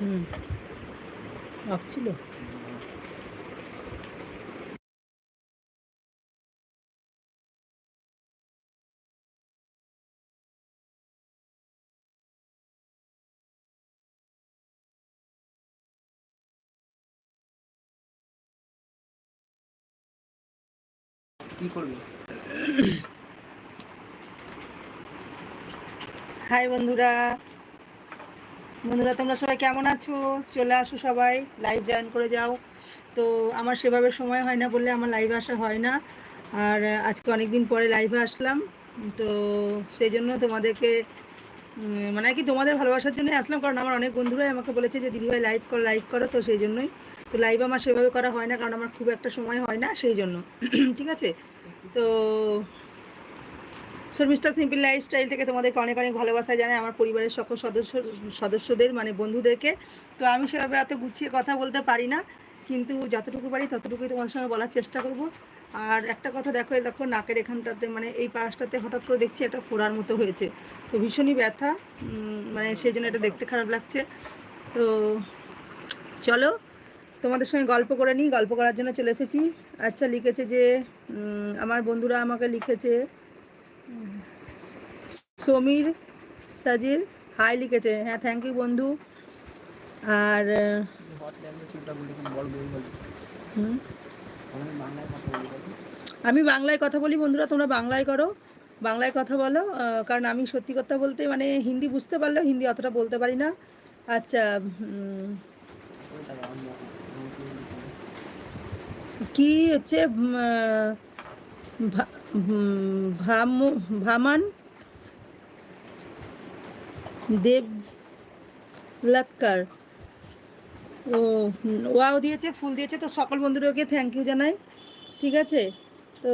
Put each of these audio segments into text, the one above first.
হুম of ছিল কি করবি হাই বন্ধুরা বন্ধুরা, তোমরা সবাই কেমন আছো? চলে আসো সবাই লাইভ জয়েন করে যাও। তো আমার সেভাবে সময় হয় না বললে আমার লাইভ আসা হয় না। আর আজকে অনেক দিন পরে লাইভে আসলাম। তো সেই জন্য তোমাদেরকে মানে কি তোমাদের ভালোবাসার জন্যই আসলাম, কারণ আমার অনেক বন্ধুরাই আমাকে বলেছে যে দিদিভাই লাইভ করো লাইভ করো। তো সেই জন্যই। তো লাইভ আমার সেভাবে করা হয় না, কারণ আমার খুব একটা সময় হয় না, সেই জন্য। ঠিক আছে? তো শর্মিষ্ঠা সিম্পল লাইফস্টাইল থেকে তোমাদেরকে অনেক অনেক ভালোবাসা জানাই, আমার পরিবারের সকল সদস্য, সদস্যদের মানে বন্ধুদেরকে। তো আমি সেভাবে এত গুছিয়ে কথা বলতে পারি না, কিন্তু যতটুকু পারি ততটুকুই তোমাদের সঙ্গে বলার চেষ্টা করব। আর একটা কথা দেখো দেখো নাকের এখানটাতে মানে এই পাশটাতে হঠাৎ করে দেখছি একটা ফোড়ার মতো হয়েছে। তো ভীষণই ব্যথা মানে সেই জন্য এটা দেখতে খারাপ লাগছে। তো চলো, তোমাদের সঙ্গে গল্প করে নিই। গল্প করার জন্য চলে এসেছি। আচ্ছা লিখেছে যে আমার বন্ধুরা আমাকে লিখেছে সমীর সাজির হাই লিখেছে। হ্যাঁ থ্যাংক ইউ বন্ধু। আর আমি বাংলায় কথা বলি বন্ধুরা, তোমরা বাংলায় করো। বাংলায় কথা বলো কারণ আমি সত্যি কথা বলতে মানে হিন্দি বুঝতে পারলেও হিন্দি অতটা বলতে পারি না। আচ্ছা কি হচ্ছে ভামান, দেব লাতকার। ও, ওয়াও দিয়েছে, ফুল দিয়েছে, তো সকল বন্ধুদেরকে থ্যাংক ইউ জানাই, ঠিক আছে? তো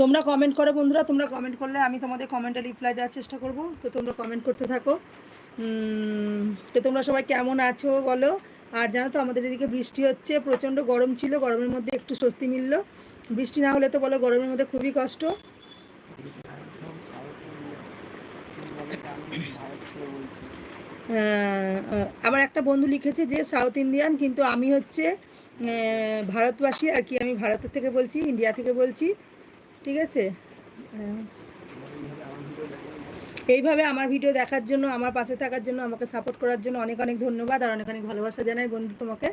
তোমরা কমেন্ট করো বন্ধুরা, তোমরা কমেন্ট করলে আমি তোমাদের কমেন্টে রিপ্লাই দেওয়ার চেষ্টা করব, তো তোমরা কমেন্ট করতে থাকো। তো তোমরা সবাই কেমন আছো বলো? আর জানো তো আমাদের এদিকে বৃষ্টি হচ্ছে, প্রচণ্ড গরম ছিল, গরমের মধ্যে একটু স্বস্তি মিললো। বৃষ্টি না হলে তো বলো গরমের মধ্যে খুবই কষ্ট। আমার একটা বন্ধু লিখেছে যে সাউথ ইন্ডিয়ান, কিন্তু আমি হচ্ছে ভারতবাসী আর কি, আমি ভারতের থেকে বলছি, ইন্ডিয়া থেকে বলছি, ঠিক আছে? এইভাবে আমার ভিডিও দেখার জন্য, আমার পাশে থাকার জন্য, আমাকে সাপোর্ট করার জন্য অনেক অনেক ধন্যবাদ আর অনেক অনেক ভালোবাসা জানাই বন্ধু তোমাকে।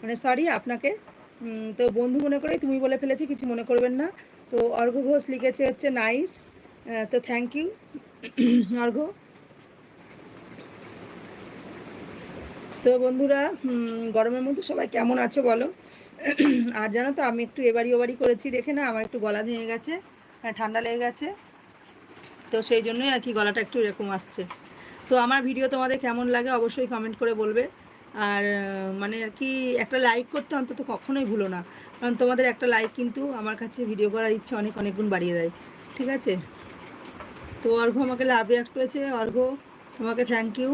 মানে সরি আপনাকে তো বন্ধু মনে করেই তুমি বলে ফেলেছি, কিছু মনে করবেন না। তো অর্ঘ ঘোষ লিখেছে হচ্ছে নাইস তো থ্যাংক ইউ অর্ঘ। তো বন্ধুরা গরমের মধ্যে সবাই কেমন আছো বলো? আর জানো তো, আমি একটু এবাড়ি ওবাড়ি করেছি দেখে না, আমার একটু গলা ভেঙে গেছে মানে ঠান্ডা লেগে গেছে। তো সেই জন্যই আর কি গলাটা একটু এরকম আসছে। তো আমার ভিডিও তোমাদের কেমন লাগে অবশ্যই কমেন্ট করে বলবে। আর মানে আর কি একটা লাইক করতে অন্তত কখনোই ভুলো না। কারণ তোমাদের একটা লাইক কিন্তু আমার কাছে ভিডিও করার ইচ্ছা অনেক অনেক গুণ বাড়িয়ে দেয়। ঠিক আছে? তো অর্ঘ আমাকে লাভ রিয়াক্ট করেছে। অর্ঘ, তোমাকে থ্যাংক ইউ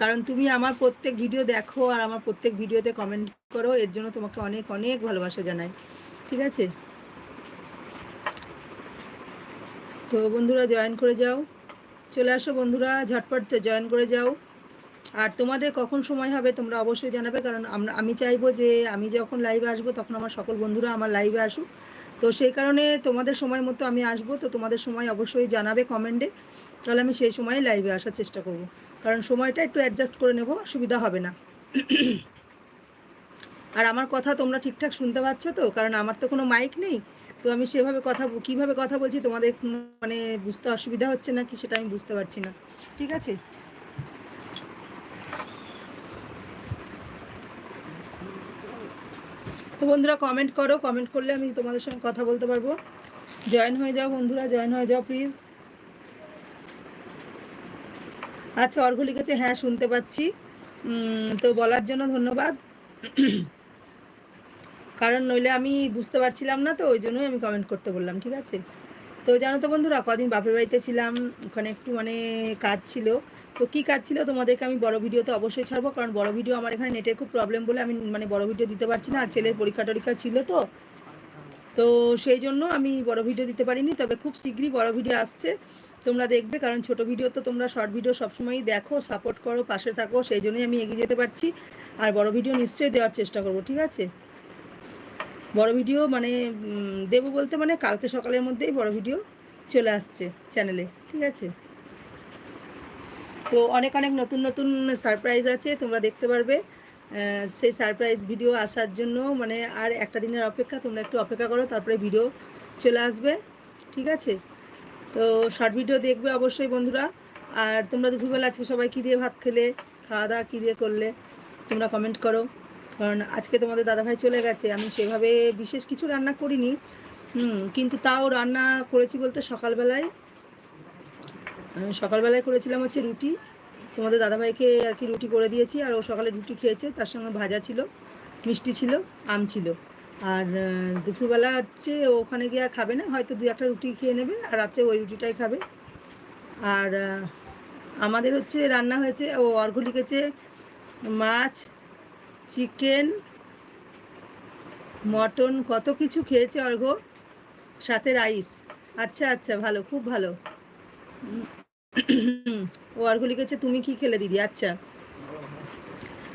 কারণ তুমি আমার প্রত্যেক ভিডিও দেখো আর আমার প্রত্যেক ভিডিওতে কমেন্ট করো, এর জন্য তোমাকে অনেক অনেক ভালোবাসা জানাই। ঠিক আছে? তো বন্ধুরা জয়েন করে যাও। চলে আসো বন্ধুরা, ঝটপট জয়েন করে যাও। আর তোমাদের কখন সময় হবে তোমরা অবশ্যই জানাবে, কারণ আমরা, আমি চাইব যে আমি যখন লাইভে আসব তখন আমার সকল বন্ধুরা আমার লাইভে আসুক। তো সেই কারণে তোমাদের সময় মতো আমি আসব, তো তোমাদের সময় অবশ্যই জানাবে কমেন্টে তাহলে আমি সেই সময় লাইভে আসার চেষ্টা করব। কারণ সময়টা একটু অ্যাডজাস্ট করে নেব সুবিধা হবে না। আর আমার কথা তোমরা ঠিকঠাক শুনতে পাচ্ছ তো, কারণ আমার তো কোনো মাইক নেই। তো আমি সেভাবে কথা, কীভাবে কথা বলছি তোমাদের মানে বুঝতে অসুবিধা হচ্ছে না কি সেটা আমি বুঝতে পারছি না। ঠিক আছে? বন্ধুরা কমেন্ট করো। কমেন্ট করলে আমি তোমাদের সঙ্গে কথা বলতে পারব। জয়েন হয়ে যাও বন্ধুরা জয়েন হয়ে যাও প্লিজ আচ্ছা অর্ঘ লিখেছে হ্যাঁ শুনতে পাচ্ছি। তো বলার জন্য ধন্যবাদ। কারণ নইলে আমি বুঝতে পারছিলাম না, তো ওই জন্যই আমি কমেন্ট করতে বললাম, ঠিক আছে? তো জানো তো বন্ধুরা, কদিন বাপের বাড়িতে ছিলাম, ওখানে একটু মানে কাজ ছিল। তো কী কাজ ছিল তোমাদেরকে আমি বড় ভিডিওতে অবশ্যই ছাড়বো, কারণ বড় ভিডিও আমার এখানে নেটের খুব প্রবলেম বলে আমি মানে বড় ভিডিও দিতে পারছি না, আর ছেলের পরীক্ষা টরীক্ষা ছিল তো। তো সেই জন্য আমি বড় ভিডিও দিতে পারিনি, তবে খুব শীঘ্রই বড় ভিডিও আসছে, তোমরা দেখবে, কারণ ছোট ভিডিও তো তোমরা শর্ট ভিডিও সবসময়ই দেখো সাপোর্ট করো, পাশে থাকো, সেই জন্যই আমি এগিয়ে যেতে পারছি, আর বড় ভিডিও নিশ্চয়ই দেওয়ার চেষ্টা করব, ঠিক আছে? বড় ভিডিও মানে দেবো বলতে মানে কালকে সকালের মধ্যেই বড় ভিডিও চলে আসছে চ্যানেলে ঠিক আছে? তো অনেক অনেক নতুন নতুন সারপ্রাইজ আছে, তোমরা দেখতে পারবে। সেই সারপ্রাইজ ভিডিও আসার জন্য মানে আর একটা দিনের অপেক্ষা, তোমরা একটু অপেক্ষা করো, তারপরে ভিডিও চলে আসবে। ঠিক আছে? তো শর্ট ভিডিও দেখবে অবশ্যই বন্ধুরা। আর তোমরা দুপুরবেলা আজকে সবাই কী দিয়ে ভাত খেলে, খাওয়া দাওয়া কী দিয়ে করলে, তোমরা কমেন্ট করো। কারণ আজকে তোমাদের দাদাভাই চলে গেছে, আমি সেভাবে বিশেষ কিছু রান্না করিনি। কিন্তু তাও রান্না করেছি বলতে সকালবেলায়। আহ, সকালবেলায় করেছিলাম হচ্ছে রুটি। তোমাদের দাদাভাইকে আর কি রুটি করে দিয়েছি আর ও সকালে রুটি খেয়েছে। তার সঙ্গে ভাজা ছিল মিষ্টি ছিল আম ছিল। আর দুপুরবেলা হচ্ছে ওখানে গিয়ে আর খাবে না হয়তো দু একটা রুটি খেয়ে নেবে আর রাত্রে ওই রুটিটাই খাবে। আর আমাদের হচ্ছে রান্না হয়েছে ও অর্ঘ লিখেছে মাছ চিকেন মটন কত কিছু খেয়েছে অর্ঘ সাথে রাইস। আচ্ছা আচ্ছা ভালো খুব ভালো। ও অর্ঘ লিখেছে তুমি কি খেলে দিদি? আচ্ছা।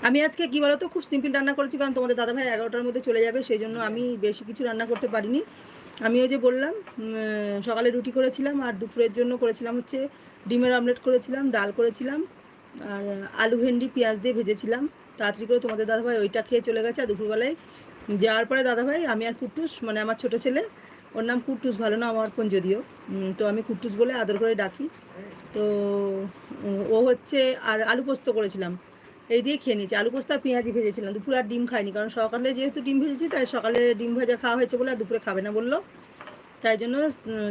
আমি আজকে কি বলতো, খুব সিম্পল রান্না করেছি, কারণ তোমাদের দাদাভাই এগারোটার মধ্যে চলে যাবে সেই জন্য আমি বেশি কিছু রান্না করতে পারিনি। আমি ওই যে বললাম সকালে রুটি করেছিলাম, আর দুপুরের জন্য করেছিলাম হচ্ছে, ডিমের অমলেট করেছিলাম, ডাল করেছিলাম, আর আলু ভেন্ডি, পেঁয়াজ দিয়ে ভেজেছিলাম। তাড়াতাড়ি করে তোমাদের দাদাভাই ওইটা খেয়ে চলে গেছে, আর দুপুরবেলায় যাওয়ার পরে দাদাভাই, আমি আর কুট্টুস মানে আমার ছোট ছেলে, ওর নাম কুট্টুস, ভালো না আমার কোন যদিও তো আমি কুট্টুস বলে আদর করে ডাকি। তো ও হচ্ছে আর আলু পোস্ত করেছিলাম। এই দিয়ে খেয়ে নিয়েছি। আলু পোস্ত আর পেঁয়াজি ভেজেছিলাম। দুপুরে আর ডিম খাইনি। কারণ সকালে যেহেতু ডিম ভেজেছি, তাই সকালে ডিম ভাজা খাওয়া হয়েছে বলে আর দুপুরে খাবে না বলল। তাই জন্য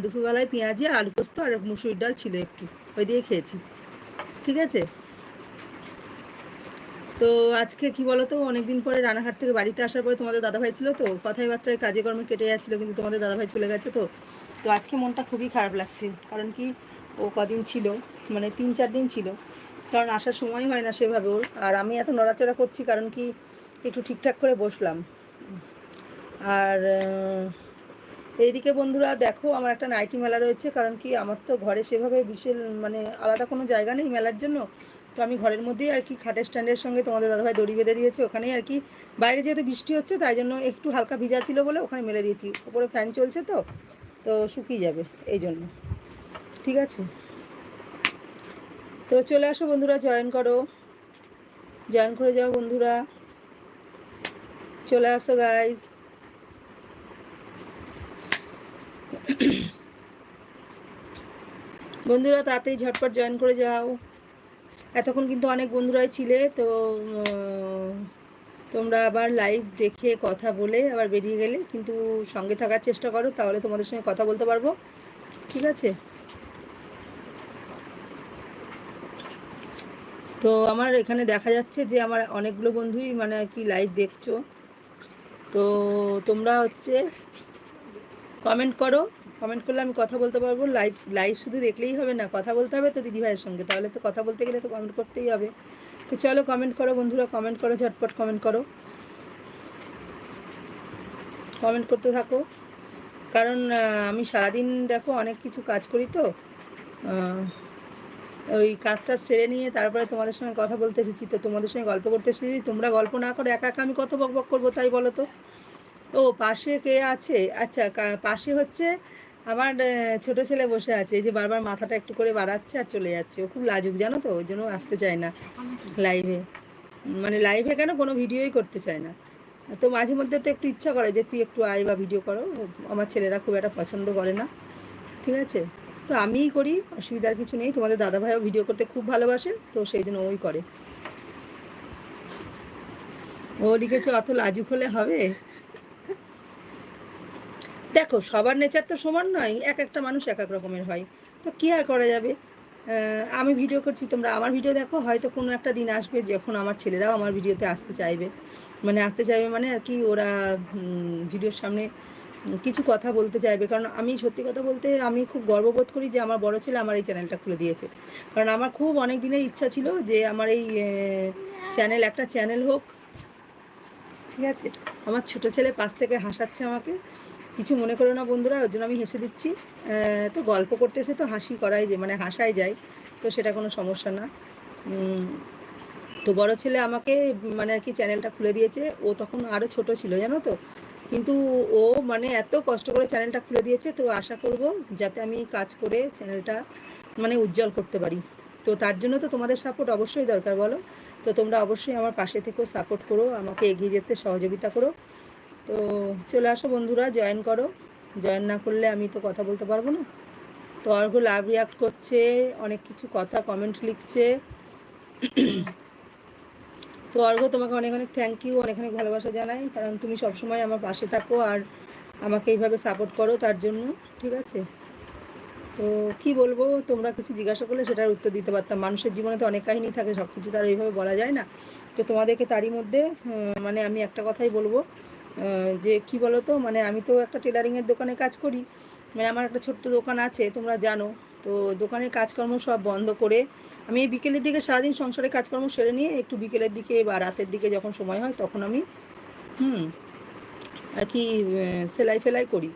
দুপুরবেলায় পেঁয়াজি আর আলু পোস্ত আর মুসুরির ডাল ছিল একটু। ওই দিয়ে খেয়েছি। ঠিক আছে? তো আজকে কি বলো তো অনেকদিন পরে রানাঘাট থেকে বাড়িতে আসার পরে তোমাদের দাদাভাই ছিল তো। কথায় বার্তায় কাজে কর্মে কেটে যাচ্ছিল, কিন্তু তোমাদের দাদাভাই চলে গেছে তো। তো আজকে মনটা খুবই খারাপ লাগছে। কারণ কি ও কদিন ছিল মানে তিন চার দিন ছিল। কারণ আসার সময় হয় না সেভাবে ওর। আর আমি এত নড়াচড়া করছি কারণ কি, একটু ঠিকঠাক করে বসলাম। আর এইদিকে বন্ধুরা দেখো, আমার একটা নাইটি মেলা রয়েছে, কারণ কি আমার তো ঘরে সেভাবে বিশেষ মানে আলাদা কোনো জায়গা নেই মেলার জন্য। তো আমি ঘরের মধ্যেই আর কি খাটের স্ট্যান্ডের সঙ্গে তোমাদের দাদাভাই দড়ি বেঁধে দিয়েছে, ওখানেই আর কি। বাইরে যেহেতু বৃষ্টি হচ্ছে, তাই জন্য একটু হালকা ভিজা ছিল বলে ওখানে মেলে দিয়েছি। ওপরে ফ্যান চলছে তো তো শুকিয়ে যাবে, এই জন্য। ঠিক আছে? তো চলে আসো বন্ধুরা, জয়েন করো। জয়েন করে যাও বন্ধুরা। চলে আসো গাইজ বন্ধুরা তাতেই ঝটপট জয়েন করে যাও। এতক্ষণ কিন্তু অনেক বন্ধুরাই ছিলে, তো তোমরা আবার লাইভ দেখে কথা বলে আবার বেরিয়ে গেলে কিন্তু সঙ্গে থাকার চেষ্টা করো, তাহলে তোমাদের সঙ্গে কথা বলতে পারব। ঠিক আছে? তো আমার এখানে দেখা যাচ্ছে যে আমার অনেকগুলো বন্ধুই মানে কি লাইভ দেখছ। তো তোমরা হচ্ছে কমেন্ট করো। কমেন্ট করলে আমি কথা বলতে পারব। লাইভ লাইভ শুধু দেখলেই হবে না, কথা বলতে হবে তো দিদিভাইয়ের সঙ্গে। তাহলে তো কথা বলতে গেলে তো কমেন্ট করতেই হবে। তো চলো কমেন্ট করো বন্ধুরা কমেন্ট করো, ঝটপট কমেন্ট করো। কমেন্ট করতে থাকো। কারণ আমি সারাদিন দেখো অনেক কিছু কাজ করি তো। ওই কাজটা সেরে নিয়ে তারপরে তোমাদের সঙ্গে কথা বলতে এসেছি, তো তোমাদের সঙ্গে গল্প করতে এসেছি। তোমরা গল্প না করে একা একা আমি কত বক বক করব তাই বলো তো? ও, পাশে কে আছে? আচ্ছা পাশে হচ্ছে আমার ছোট ছেলে বসে আছে। এই যে বারবার মাথাটা একটু করে বাড়াচ্ছে আর চলে যাচ্ছে। ও খুব লাজুক, জানো তো? ওই জন্য আসতে চায় না লাইভে মানে লাইভে কেন কোনো ভিডিওই করতে চায় না। তো মাঝে মধ্যে তো একটু ইচ্ছা করে যে, তুই একটু আয় বা ভিডিও করো। আমার ছেলেরা খুব একটা পছন্দ করে না। ঠিক আছে? তো আমিই করি, অসুবিধার কিছু নেই। তোমাদের দাদাভাইও ভিডিও করতে খুব ভালোবাসে, তো সেই জন্য ওই করে। ও লিখেছে, অত লাজুক হলে হবে? দেখো, সবার নেচার তো সমান নয়, এক একটা মানুষ এক এক রকমের হয়। তো কী আর করা যাবে? আমি ভিডিও করছি, তোমরা আমার ভিডিও দেখো, হয়তো কোনো একটা দিন আসবে যখন আমার ছেলেরাও আমার ভিডিওতে আসতে চাইবে। মানে আসতে চাইবে মানে আর কি, ওরা ভিডিওর সামনে কিছু কথা বলতে চাইবে। কারণ আমি সত্যি কথা বলতে আমি খুব গর্ববোধ করি যে আমার বড় ছেলে আমার এই চ্যানেলটা খুলে দিয়েছে। কারণ আমার খুব অনেক দিনের ইচ্ছা ছিল যে আমার এই চ্যানেল একটা চ্যানেল হোক। ঠিক আছে? আমার ছোট ছেলে পাশ থেকে হাসাচ্ছে আমাকে। কিছু মনে করো না বন্ধুরা, ওর জন্য আমি হেসে দিচ্ছি। তো গল্প করতে এসে তো হাসি করাই যে মানে হাসাই যায়। তো সেটা কোনো সমস্যা না। তো বড় ছেলে আমাকে মানে আর কি চ্যানেলটা খুলে দিয়েছে। ও তখন আরও ছোট ছিল, জানো তো? কিন্তু ও মানে এত কষ্ট করে চ্যানেলটা খুলে দিয়েছে, তো আশা করব যাতে আমি কাজ করে চ্যানেলটা মানে উজ্জ্বল করতে পারি। তো তার জন্য তো তোমাদের সাপোর্ট অবশ্যই দরকার বলো। তো তোমরা অবশ্যই আমার পাশে থেকেও সাপোর্ট করো, আমাকে এগিয়ে যেতে সহযোগিতা করো। তো চলে আসো বন্ধুরা জয়েন করো। জয়েন না করলে আমি তো কথা বলতে পারব না। তো অর্ঘ লাভ রিয়াক্ট করছে, অনেক কিছু কথা কমেন্ট লিখছে। তো অর্ঘ তোমাকে অনেক অনেক থ্যাংক ইউ অনেক অনেক ভালোবাসা জানাই। কারণ তুমি সবসময় আমার পাশে থাকো আর আমাকে এইভাবে সাপোর্ট করো তার জন্য, ঠিক আছে? তো কি বলব, তোমরা কিছু জিজ্ঞাসা করলে সেটার উত্তর দিতে পারতাম। মানুষের জীবনে তো অনেক কাহিনী থাকে সব কিছু তো আর এইভাবে বলা যায় না। তো তোমাদেরকে তারই মধ্যে মানে আমি একটা কথাই বলব যে কি বলো তো মানে আমি তো একটা টেলারিংয়ের দোকানে কাজ করি। মানে আমার একটা ছোট্ট দোকান আছে, তোমরা জানো। তো দোকানের কাজকর্ম সব বন্ধ করে আমি এই বিকেলের দিকে সারাদিন সংসারে কাজকর্ম সেরে নিয়ে একটু বিকেলের দিকে বা রাতের দিকে যখন সময় হয় তখন আমি, হুম, আর কি সেলাই ফেলাই করি।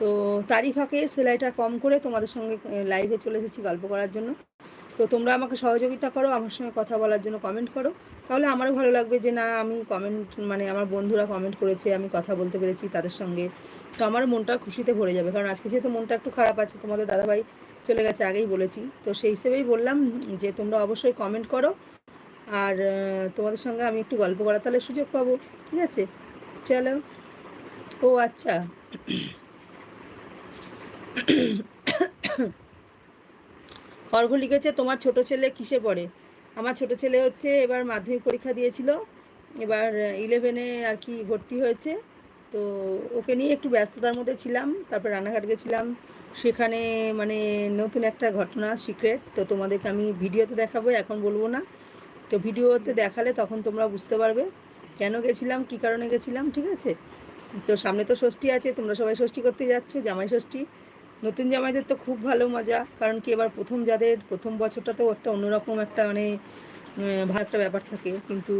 তো তারই ফাঁকে সেলাইটা কম করে তোমাদের সঙ্গে লাইভে চলে এসেছি গল্প করার জন্য। তো তোমরা আমাকে সহযোগিতা করো, আমার সঙ্গে কথা বলার জন্য কমেন্ট করো। তাহলে আমারও ভালো লাগবে যে না, আমি কমেন্ট মানে আমার বন্ধুরা কমেন্ট করেছে, আমি কথা বলতে পেরেছি তাদের সঙ্গে। তো আমার মনটা খুশিতে ভরে যাবে। কারণ আজকে যেহেতু মনটা একটু খারাপ আছে, তোমাদের দাদাভাই চলে গেছে, আগেই বলেছি। তো সেই হিসেবেই বললাম যে, তোমরা অবশ্যই কমেন্ট করো। আর তোমাদের সঙ্গে আমি একটু গল্প করার তাহলে সুযোগ পাবো, ঠিক আছে? চলো। ও আচ্ছা। অর্ঘ লিখেছে, তোমার ছোট ছেলে কিসে পড়ে? আমার ছোট ছেলে হচ্ছে, এবার মাধ্যমিক পরীক্ষা দিয়েছিল। এবার ইলেভেনে আর কি ভর্তি হয়েছে। তো ওকে নিয়ে একটু ব্যস্ততার মধ্যে ছিলাম, তারপর রান্নাঘাট গেছিলাম। সেখানে মানে নতুন একটা ঘটনা সিক্রেট তো তোমাদেরকে আমি ভিডিওতে দেখাবো, এখন বলব না। তো ভিডিওতে দেখালে তখন তোমরা বুঝতে পারবে কেন গেছিলাম, কী কারণে গেছিলাম, ঠিক আছে? তো সামনে তো ষষ্ঠী আছে, তোমরা সবাই ষষ্ঠী করতে যাচ্ছে, জামাই ষষ্ঠী। নতুন জামাইদের তো খুব ভালো মজা, কারণ কি এবার প্রথম যাদের, প্রথম বছরটা তো একটা অন্যরকম একটা মানে ভালো একটা ব্যাপার থাকে। কিন্তু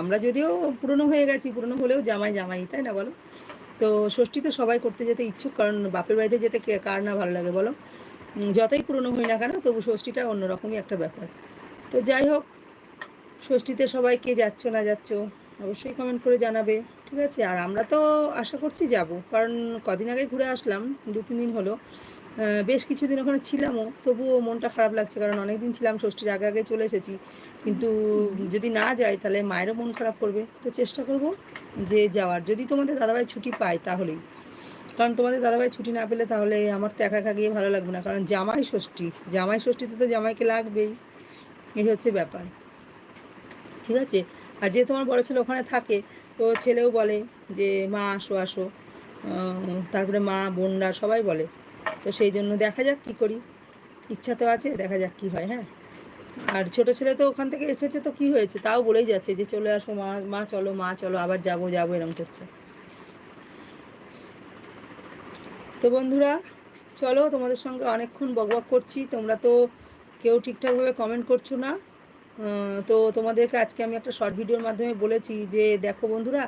আমরা যদিও পুরনো হয়ে গেছি, পুরনো হলেও জামাই জামাই, তাই না বলো? তো ষষ্ঠী তো সবাই করতে যেতে ইচ্ছুক, কারণ বাপের বাড়িতে যেতে কার না ভালো লাগে বলো? যতই পুরনো হই না কেন, তবু ষষ্ঠীটা অন্যরকমই একটা ব্যাপার। তো যাই হোক, ষষ্ঠীতে সবাই কে যাচ্ছ না যাচ্ছ? অবশ্যই কমেন্ট করে জানাবে, ঠিক আছে? আর আমরা তো আশা করছি যাব, কারণ কদিন আগে ঘুরে আসলাম, দু, তিন দিন হলো। বেশ কিছুদিন ওখানে ছিলামও, তবুও মনটা খারাপ লাগছে, কারণ অনেক দিন ছিলাম, ষষ্ঠীর আগে আগে চলে এসেছি। কিন্তু যদি না যাই, তাহলে মায়েরও মন খারাপ করবে। তো চেষ্টা করব যে যাওয়ার। যদি তোমাদের দাদাভাই ছুটি পায়, তাহলেই। কারণ তোমাদের দাদাভাই ছুটি না পেলে তাহলে আমার তো একা একা গিয়ে ভালো লাগবে না। কারণ জামাই ষষ্ঠী, জামাই ষষ্ঠীতে তো জামাইকে লাগবেই। এই হচ্ছে ব্যাপার। ঠিক আছে? আর যেহেতু আমার বড় ছেলে ওখানে থাকে, তো ছেলেও বলে যে, মা, আসো আসো। তারপরে মা, বোনরা সবাই বলে। তো সেই জন্য দেখা যাক কী করি। ইচ্ছা তো আছে, দেখা যাক কী হয় হ্যাঁ। আর ছোট ছেলে তো ওখান থেকে এসেছে তো কি হয়েছে, তাও বলেই যাচ্ছে যে, চলে আসো, মা মা, চলো মা, চলো, আবার যাব যাব এরকম করছে। তো বন্ধুরা, চলো তোমাদের সঙ্গে অনেকক্ষণ বকবক করছি। তোমরা তো কেউ ঠিকঠাকভাবে কমেন্ট করছ না। তো তোমাদেরকে আজকে আমি একটা শর্ট ভিডিওর মাধ্যমে বলেছি যে, দেখো বন্ধুরা,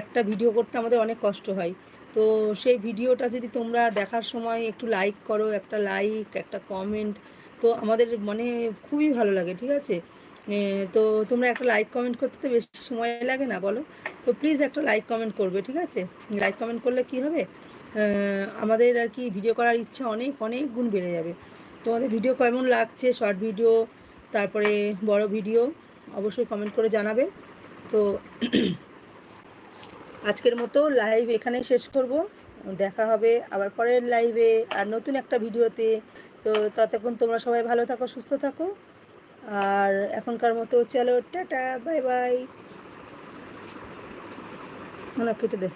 একটা ভিডিও করতে আমাদের অনেক কষ্ট হয়। তো সেই ভিডিওটা যদি তোমরা দেখার সময় একটু লাইক করো, একটা লাইক একটা কমেন্ট তো আমাদের মানে খুবই ভালো লাগে, ঠিক আছে? তো তোমরা একটা লাইক কমেন্ট করতে তো বেশি সময় লাগে না, বলো? তো প্লিজ একটা লাইক কমেন্ট করবে, ঠিক আছে? লাইক কমেন্ট করলে কি হবে? আমাদের আর কি ভিডিও করার ইচ্ছা অনেক অনেক গুণ বেড়ে যাবে। তোমাদের ভিডিও কেমন লাগছে? শর্ট ভিডিও তারপরে বড় ভিডিও অবশ্যই কমেন্ট করে জানাবে। তো আজকের মতো লাইভ এখানে শেষ করব। দেখা হবে আবার পরের লাইভে আর নতুন একটা ভিডিওতে। তো ততক্ষণ তোমরা সবাই ভালো থাকো, সুস্থ থাকো। আর এখনকার মতো চলো, টাটা বাই বাই কেটে দে।